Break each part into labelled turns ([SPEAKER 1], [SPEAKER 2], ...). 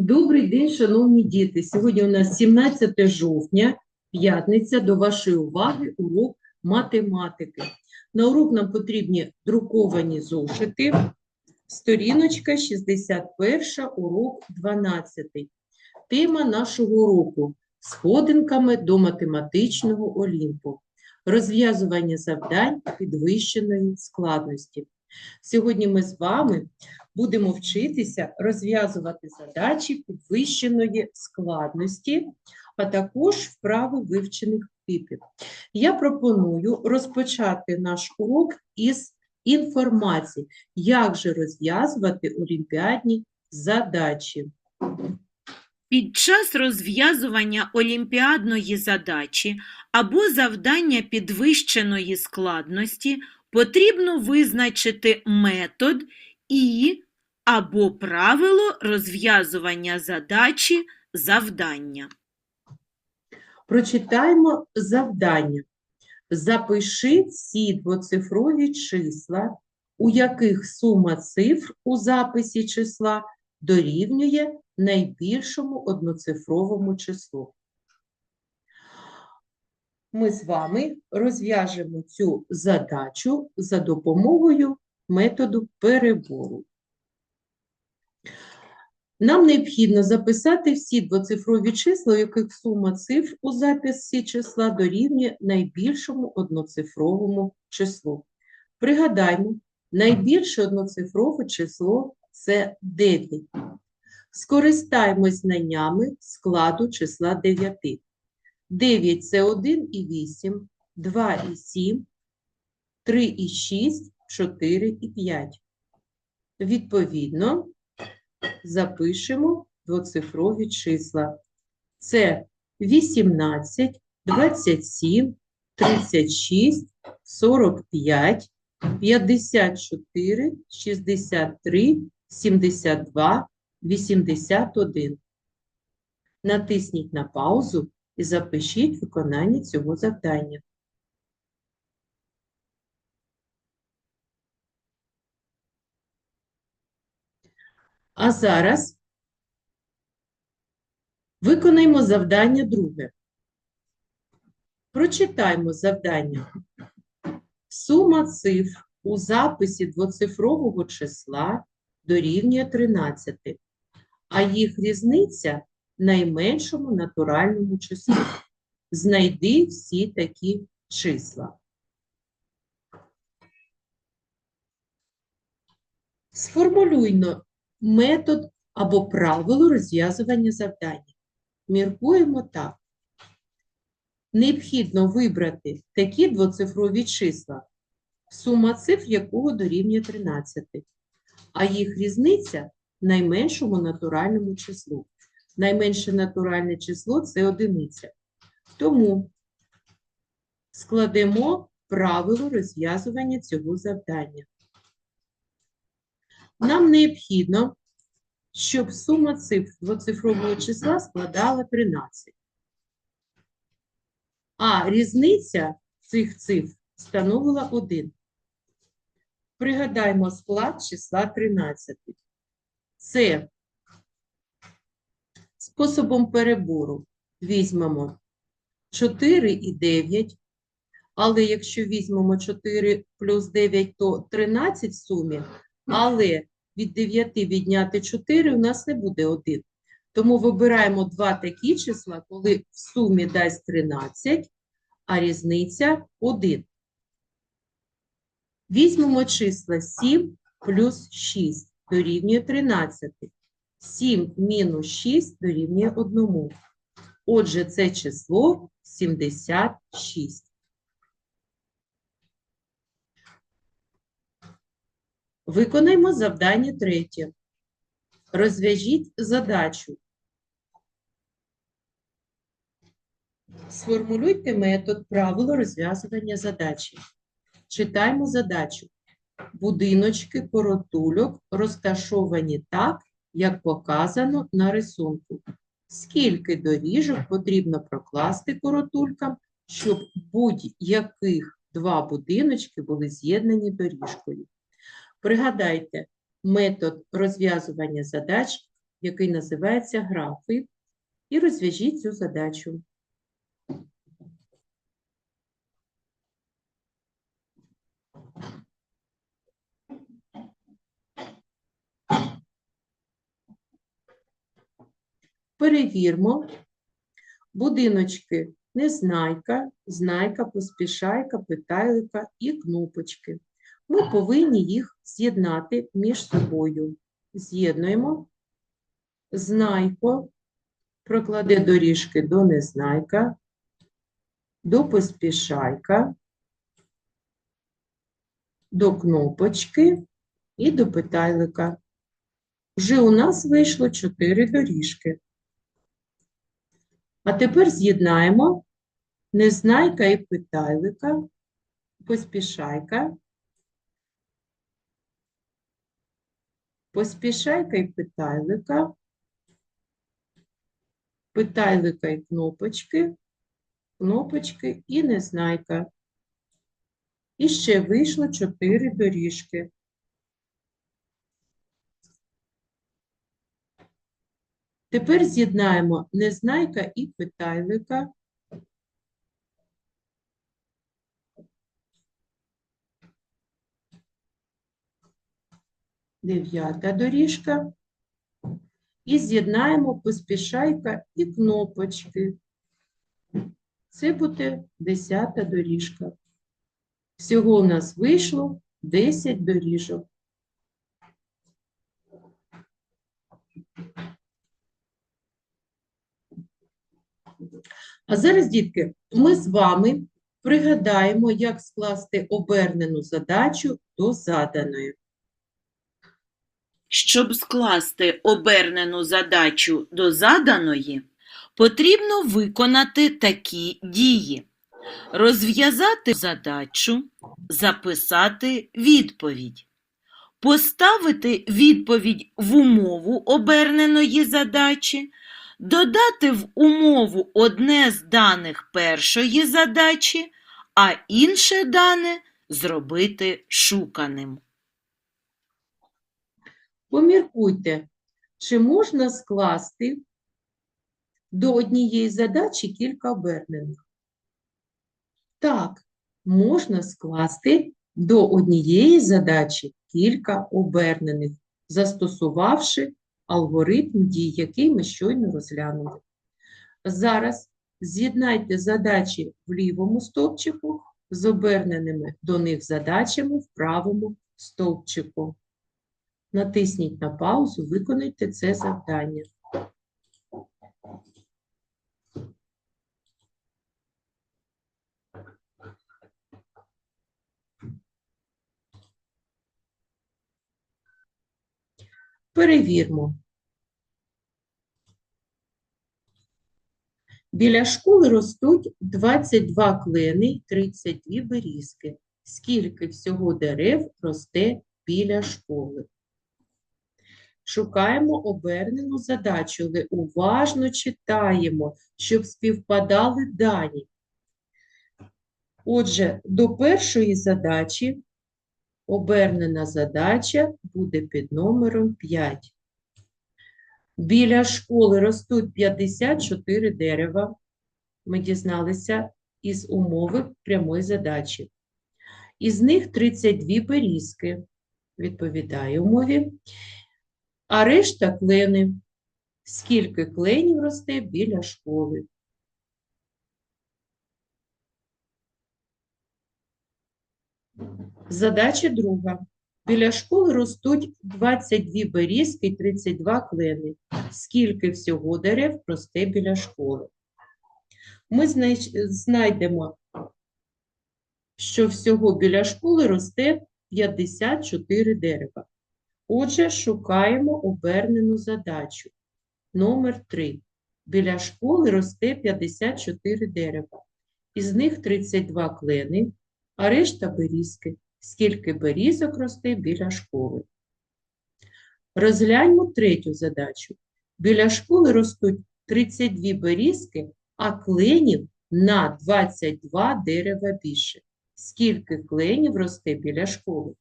[SPEAKER 1] Добрий день, шановні діти. Сьогодні у нас 17 жовтня, п'ятниця. До вашої уваги урок математики. На урок нам потрібні друковані зошити. Сторіночка 61, урок 12. Тема нашого уроку – сходинками до математичного Олімпу. Розв'язування завдань підвищеної складності. Сьогодні ми з вами будемо вчитися розв'язувати задачі підвищеної складності, а також вправи вивчених типів. Я пропоную розпочати наш урок із інформації, як же розв'язувати олімпіадні задачі.
[SPEAKER 2] Під час розв'язування олімпіадної задачі або завдання підвищеної складності потрібно визначити метод і або правило розв'язування задачі завдання.
[SPEAKER 1] Прочитаємо завдання. Запиши всі двоцифрові числа, у яких сума цифр у записі числа дорівнює найбільшому одноцифровому числу. Ми з вами розв'яжемо цю задачу за допомогою методу перебору. Нам необхідно записати всі двоцифрові числа, у яких сума цифр у записі числа дорівнює найбільшому одноцифровому числу. Пригадаймо, найбільше одноцифрове число – це 9. Скористаємось знаннями складу числа 9. 9 – це 1 і 8, 2 і 7, 3 і 6, 4 і 5. Відповідно, запишемо двоцифрові числа. Це 18, 27, 36, 45, 54, 63, 72, 81. Натисніть на паузу і запишіть виконання цього завдання. А зараз виконаємо завдання друге. Прочитаємо завдання. Сума цифр у записі двоцифрового числа дорівнює 13, а їх різниця найменшому натуральному числу. Знайди всі такі числа. Сформулюйно метод або правило розв'язування завдання. Міркуємо так. Необхідно вибрати такі двоцифрові числа, сума цифр якого дорівнює 13, а їх різниця найменшому натуральному числу. Найменше натуральне число – це одиниця. Тому складемо правило розв'язування цього завдання. Нам необхідно, щоб сума цифр двоцифрового числа складала 13. А різниця цих цифр становила 1. Пригадаємо склад числа 13. Це способом перебору візьмемо 4 і 9, але якщо візьмемо 4 плюс 9, то 13 в сумі, але від 9 відняти 4 у нас не буде 1. Тому вибираємо два такі числа, коли в сумі дасть 13, а різниця 1. Візьмемо числа 7 плюс 6 дорівнює 13. 7 мінус 6 дорівнює 1. Отже, це число 76. Виконаймо завдання третє. Розв'яжіть задачу. Сформулюйте метод правило розв'язування задачі. Читаємо задачу. Будиночки коротульок розташовані так, як показано на рисунку. Скільки доріжок потрібно прокласти коротулькам, щоб будь-яких два будиночки були з'єднані доріжкою? Пригадайте, метод розв'язування задач який називається графи, і розв'яжіть цю задачу. Перевірмо. Будиночки Незнайка, Знайка, Поспішайка, Питайлика і Кнопочки. Ми повинні їх з'єднати між собою. З'єднуємо. Знайко прокладе доріжки до Незнайка, до Поспішайка, до Кнопочки і до Питайлика. Вже у нас вийшло чотири доріжки. А тепер з'єднаємо. Незнайка і Питайлика, Поспішайка, Поспішайка і Питайлика, Питайлика і Кнопочки, Кнопочки і Незнайка. І ще вийшло чотири доріжки. Тепер з'єднаємо Незнайка і Питайлика. Дев'ята доріжка. І з'єднаємо Поспішайка і Кнопочки. Це буде десята доріжка. Всього у нас вийшло 10 доріжок. А зараз, дітки, ми з вами пригадаємо, як скласти обернену задачу до заданої.
[SPEAKER 2] Щоб скласти обернену задачу до заданої, потрібно виконати такі дії: розв'язати задачу, записати відповідь, поставити відповідь в умову оберненої задачі, додати в умову одне з даних першої задачі, а інше дане зробити шуканим.
[SPEAKER 1] Поміркуйте, чи можна скласти до однієї задачі кілька обернених? Так, можна скласти до однієї задачі кілька обернених, застосувавши алгоритм дій, який ми щойно розглянули. Зараз з'єднайте задачі в лівому стовпчику з оберненими до них задачами в правому стовпчику. Натисніть на паузу, виконайте це завдання. Перевірмо. Біля школи ростуть 22 клени й 32 берізки. Скільки всього дерев росте біля школи? Шукаємо обернену задачу, але уважно читаємо, щоб співпадали дані. Отже, до першої задачі обернена задача буде під номером 5. Біля школи ростуть 54 дерева. Ми дізналися із умови прямої задачі. Із них 32 берізки, відповідає умові, а решта клени. Скільки кленів росте біля школи? Задача друга. Біля школи ростуть 22 берізки і 32 клени. Скільки всього дерев росте біля школи? Ми знайдемо, що всього біля школи росте 54 дерева. Отже, шукаємо обернену задачу. Номер 3. Біля школи росте 54 дерева. Із них 32 клени, а решта берізки. Скільки берізок росте біля школи? Розгляньмо третю задачу. Біля школи ростуть 32 берізки, а кленів на 22 дерева більше. Скільки кленів росте біля школи?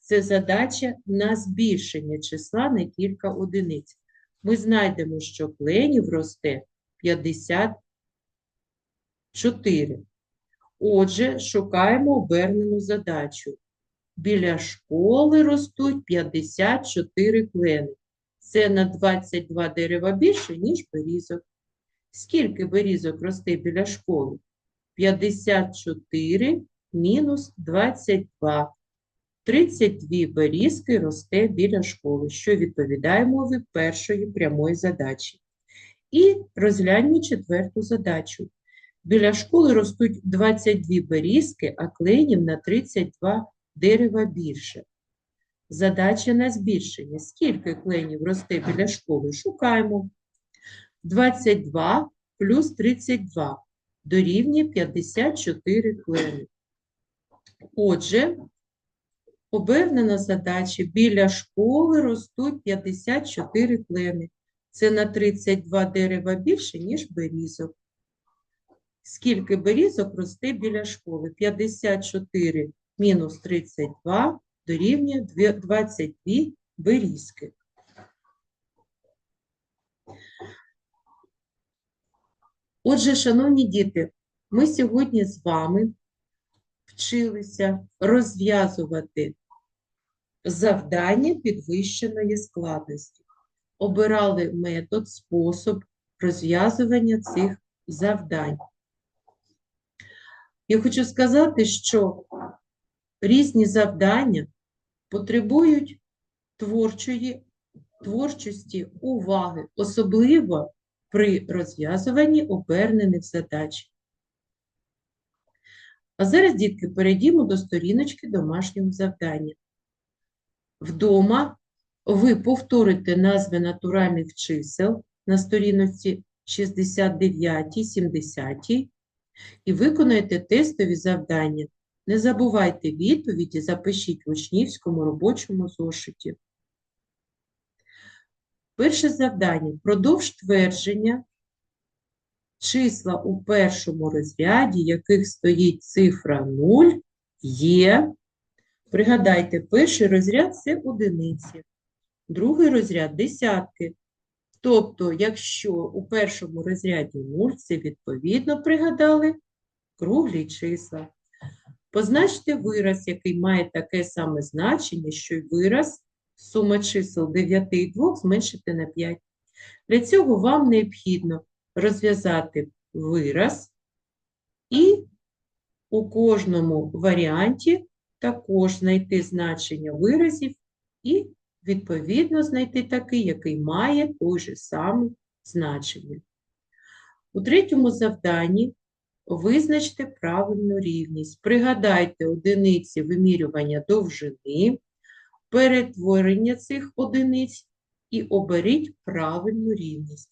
[SPEAKER 1] Це задача на збільшення числа на кілька одиниць. ми знайдемо, що кленів росте 54. Отже, шукаємо обернену задачу. Біля школи ростуть 54 клени. Це на 22 дерева більше, ніж берізок. Скільки берізок росте біля школи? 54 мінус 22. 32 берізки росте біля школи, що відповідає мові першої прямої задачі. І розгляньмо четверту задачу. Біля школи ростуть 22 берізки, а кленів на 32 дерева більше. Задача на збільшення. Скільки кленів росте біля школи? Шукаємо. 22 плюс 32 дорівнює 54 клени. Отже, обернена задача. Біля школи ростуть 54 клени. Це на 32 дерева більше, ніж берізок. Скільки берізок росте біля школи? 54 мінус 32 дорівнює дві- 22 берізки. Отже, шановні діти, ми сьогодні з вами вчилися розв'язувати завдання підвищеної складності. Обирали метод, спосіб розв'язування цих завдань. Я хочу сказати, що різні завдання потребують творчої, творчості, уваги, особливо при розв'язуванні обернених задач. А зараз, дітки, перейдімо до сторіночки домашнього завдання. Вдома ви повторите назви натуральних чисел на сторіночці 69, 70 і виконаєте тестові завдання. Не забувайте відповіді, запишіть в учнівському робочому зошиті. Перше завдання. Продовж твердження числа у першому розряді, яких стоїть цифра 0, є. Пригадайте, перший розряд це одиниці, другий розряд десятки. Тобто, якщо у першому розряді 0, це відповідно пригадали круглі числа. Позначте вираз, який має таке саме значення, що й вираз сума чисел 9 і 2 зменшити на 5. Для цього вам необхідно розв'язати вираз і у кожному варіанті також знайти значення виразів і, відповідно, знайти такий, який має той же саме значення. У третьому завданні визначте правильну рівність. Пригадайте одиниці вимірювання довжини, перетворення цих одиниць і оберіть правильну рівність.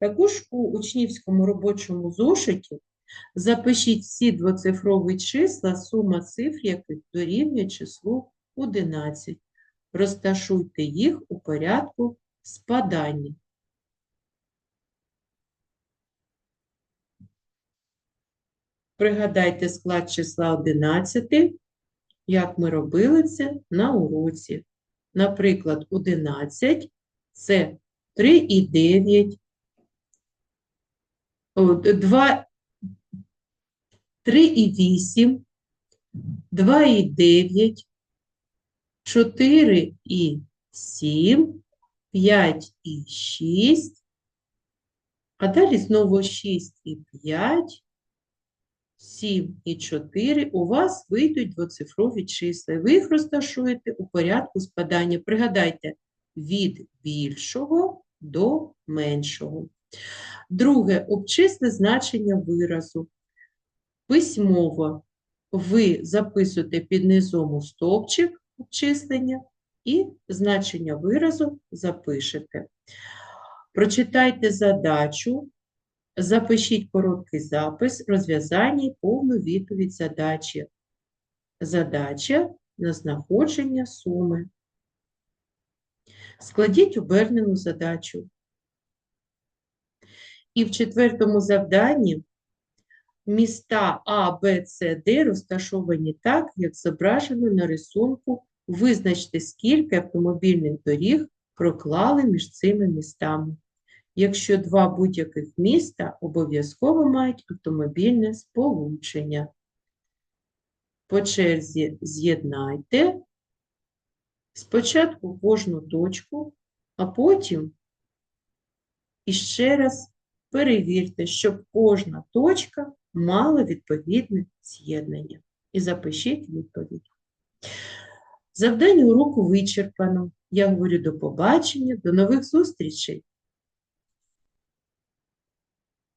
[SPEAKER 1] Також у учнівському робочому зошиті запишіть всі двоцифрові числа, сума цифр, яких дорівнює числу 11. Розташуйте їх у порядку спадання. Пригадайте склад числа 11, як ми робили це на уроці. Наприклад, 11 – це 3 і 9, 2, 3 і 8, 2 і 9, 4 і 7, 5 і 6, а далі знову 6 і 5, 7 і 4 у вас вийдуть двоцифрові числа. Ви їх розташуєте у порядку спадання. Пригадайте, від більшого до меншого. Друге, обчисли значення виразу. Письмово ви записуєте під низом у стовпчик обчислення і значення виразу запишете. Прочитайте задачу, запишіть короткий запис, розв'язання і повну відповідь задачі. Задача на знаходження суми. Складіть обернену задачу. І в четвертому завданні міста А, Б, С, Д розташовані так, як зображено на рисунку. Визначте, скільки автомобільних доріг проклали між цими містами. Якщо два будь-яких міста обов'язково мають автомобільне сполучення. По черзі з'єднайте спочатку кожну точку, а потім іще раз перевірте, щоб кожна точка мала відповідне з'єднання. І запишіть відповідь. Завдання уроку вичерпано. Я говорю до побачення, до нових зустрічей.